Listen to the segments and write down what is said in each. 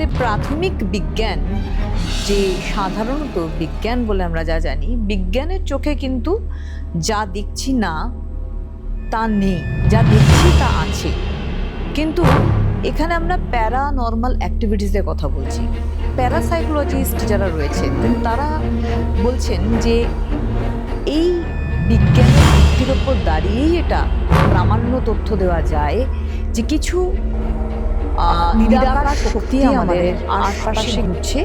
আমাদের প্রাথমিক বিজ্ঞান, যে সাধারণত বিজ্ঞান বলে আমরা যা জানি, বিজ্ঞানের চোখে কিন্তু যা দেখছি না, তা নেই। যা দেখছি, তা আছে। কিন্তু এখানে আমরা প্যারানর্মাল অ্যাক্টিভিটিসের কথা বলছি। প্যারাসাইকোলজিস্ট যারা রয়েছেন, তারা বলছেন যে এই বিজ্ঞানের ভিত্তির ওপর দাঁড়িয়েই এটা প্রামাণ্য তথ্য দেওয়া যায় যে কিছু নিরাকার শক্তি আমাদের আশপাশে ঘুরছে।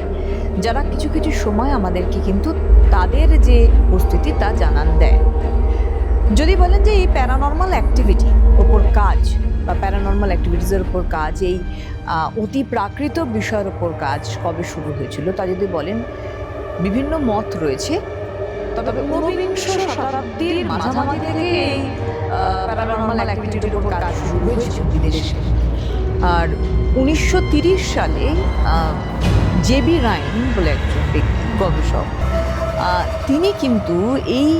যারা কিছু কিছু সময় আমাদেরকে কিন্তু তাদের যে উপস্থিতি তা জানান দেয়। যদি বলেন যে এই প্যারানর্মাল অ্যাক্টিভিটি ওপর কাজ বা প্যারানর্মাল অ্যাক্টিভিটিসের ওপর কাজ এই অতি প্রাকৃত বিষয়ের ওপর কাজ কবে শুরু হয়েছিল তা যদি বলেন বিভিন্ন মত রয়েছে। তবে ঊনবিংশ শতাব্দীর মাঝামাঝি থেকে এই প্যারানর্মাল অ্যাক্টিভিটির উপর কাজ শুরু হয়েছিল বিদেশে। আর উনিশশো সালে জেবি রাইন বলে একজন ব্যক্তি, গবেষক তিনি কিন্তু এই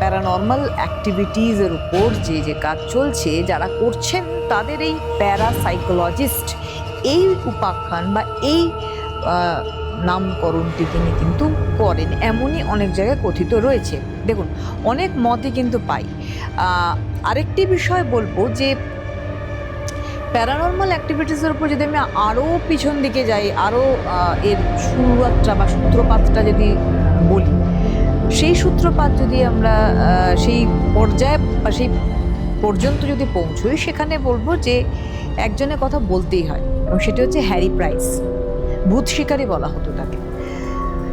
প্যারানর্মাল অ্যাক্টিভিটিসের উপর যে যে কাজ চলছে, যারা করছেন, তাদের এই প্যারাসাইকোলজিস্ট, এই উপাখ্যান বা এই নামকরণটি তিনি কিন্তু করেন। এমনই অনেক জায়গায় কথিত রয়েছে। দেখুন, অনেক মতই কিন্তু পাই। আরেকটি বিষয় বলব যে প্যারানর্মাল অ্যাক্টিভিটিসের উপর যদি আমি আরও পিছন দিকে যাই আরও এর শুরুয়াতটা বা সূত্রপাতটা যদি বলি, সেই সূত্রপাত যদি আমরা সেই পর্যায়ে বা সেই পর্যন্ত যদি পৌঁছই, সেখানে বলব যে একজনের কথা বলতেই হয় এবং সেটি হচ্ছে হ্যারি প্রাইস। ভূত শিকারী বলা হতো তাকে।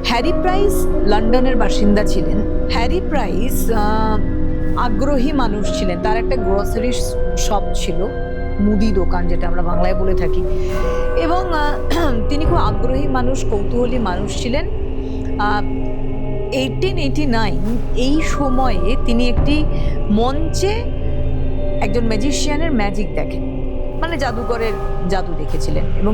হ্যারি প্রাইস লন্ডনের বাসিন্দা ছিলেন। হ্যারি প্রাইস আগ্রহী মানুষ ছিলেন। তার একটা গ্রোসারি শপ ছিল। মুদি দোকান যেটা আমরা বাংলায় বলে থাকি। এবং তিনি খুব আগ্রহী মানুষ, কৌতূহলী মানুষ ছিলেন। এইটিন এইটি নাইন এই সময়ে তিনি একটি মঞ্চে একজন ম্যাজিশিয়ানের ম্যাজিক দেখেন। মানে জাদুঘরের জাদু দেখেছিলেন এবং